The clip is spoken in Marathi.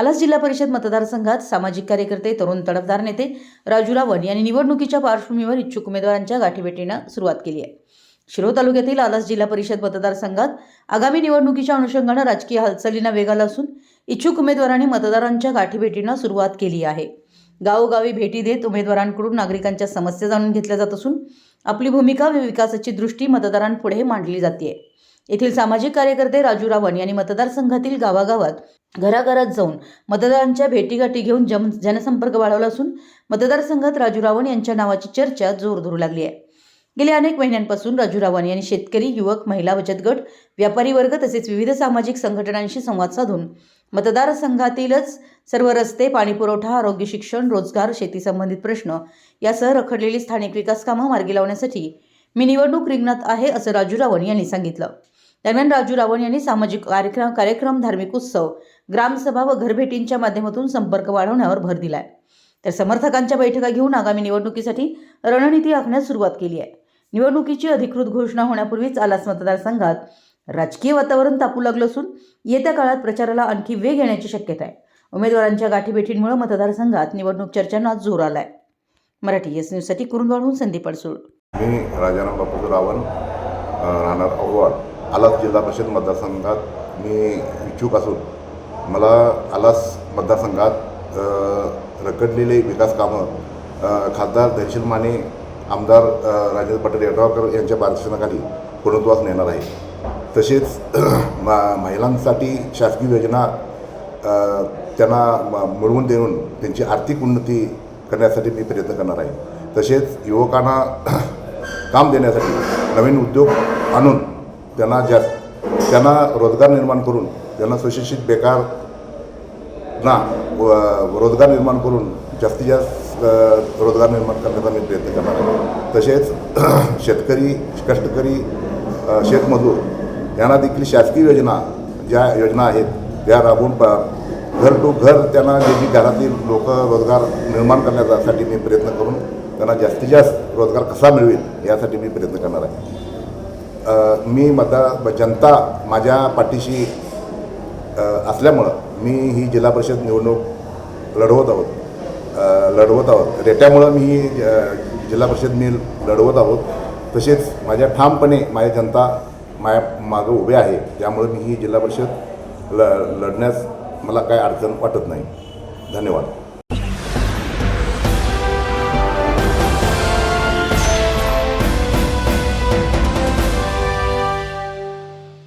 आलास जिल्हा परिषद मतदारसंघात सामाजिक कार्यकर्ते तरुण तडफदार नेते राजू रावण यांनी निवडणुकीच्या पार्श्वभूमीवर इच्छुक उमेदवारांच्या गाठीभेटीनं सुरुवात केली आहे. शिरोळ तालुक्यातील आलास जिल्हा परिषद मतदारसंघात आगामी निवडणुकीच्या अनुषंगानं राजकीय हालचालींना वेग आला असून इच्छुक उमेदवारांनी मतदारांच्या गाठीभेटीनं सुरुवात केली आहे. गावोगावी भेटी देत उमेदवारांकडून नागरिकांच्या समस्या जाणून घेतल्या जात असून आपली भूमिका व विकासाची दृष्टी मतदारांपुढे मांडली जाते येथील सामाजिक कार्यकर्ते राजू रावण यांनी मतदारसंघातील गावागावात घराघरात जाऊन मतदारांच्या भेटीगाठी घेऊन जम जनसंपर्क वाढवला असून मतदारसंघात राजू रावण यांच्या नावाची चर्चा जोर धरू लागली आहे. गेल्या अनेक महिन्यांपासून राजू रावण यांनी शेतकरी युवक महिला बचत गट व्यापारी वर्ग तसेच विविध सामाजिक संघटनांशी संवाद साधून मतदारसंघातीलच सर्व रस्ते पाणीपुरवठा आरोग्य शिक्षण रोजगार शेतीसंबंधित प्रश्न यासह रखडलेली स्थानिक विकास कामं मार्गी लावण्यासाठी मी निवडणूक रिंगणात आहे असं राजू रावण यांनी सांगितलं. दरम्यान राजू रावण यांनी सामाजिक कार्यक्रम कार्यक्रम धार्मिक उत्सव ग्रामसभा व घरभेटींच्या माध्यमातून संपर्क वाढवण्यावर भर दिलाय. तर समर्थकांच्या बैठका घेऊन आगामी निवडणुकीसाठी रणनीती आखण्यास सुरुवात केली आहे. निवडणुकीची अधिकृत घोषणा होण्यापूर्वीच आलास मतदारसंघात राजकीय वातावरण तापू लागलं असून येत्या काळात प्रचाराला आणखी वेग येण्याची शक्यता आहे. उमेदवारांच्या गाठीभेटींमुळे मतदारसंघात निवडणूक चर्चांना जोर आलाय. मराठी एस न्यूजसाठी कुरुंदवाडहून संदीप अडसूळ. मी राजाराम बापू रावण राहणार आलास जिल्हा परिषद मतदारसंघात मी इच्छुक असून मला आलास मतदारसंघात रखडलेले विकास कामं खासदार धैर्शील माने आमदार राजेंद्र पाटील यड्रावकर यांच्या मार्गदर्शनाखाली पूर्णत्वास नेणार आहे. तसेच मा महिलांसाठी शासकीय योजना त्यांना म- मिळवून देऊन त्यांची आर्थिक उन्नती करण्यासाठी मी प्रयत्न करणार आहे. तसेच युवकांना काम देण्यासाठी नवीन उद्योग आणून त्यांना ज्या त्यांना रोजगार निर्माण करून त्यांना सुशिक्षित बेकार ना व- रोजगार निर्माण करून जास्तीत जास्त रोजगार निर्माण करण्याचा मी प्रयत्न करणार आहे. तसेच शेतकरी कष्टकरी शेतमजूर यांना देखील शासकीय योजना ज्या योजना आहेत त्या राबवून प घर टू घर त्यांना जे जी घरातील लोक रोजगार निर्माण करण्यासाठी मी प्रयत्न करून त्यांना जास्तीत जास्त रोजगार कसा मिळवेल यासाठी मी प्रयत्न करणार आहे. मी मतदार जनता माझ्या पाठीशी असल्यामुळं मी ही जिल्हा परिषद निवडणूक लढवत आहोत. लढवत आहोत. रेट्यामुळं मी ही जिल्हा परिषद मी लढवत आहोत. तसेच माझ्या ठामपणे माझ्या जनता माझ्या मागं उभे आहे. त्यामुळे मी ही जिल्हा परिषद ल लढण्यास मला काय अडचण वाटत नाही. धन्यवाद.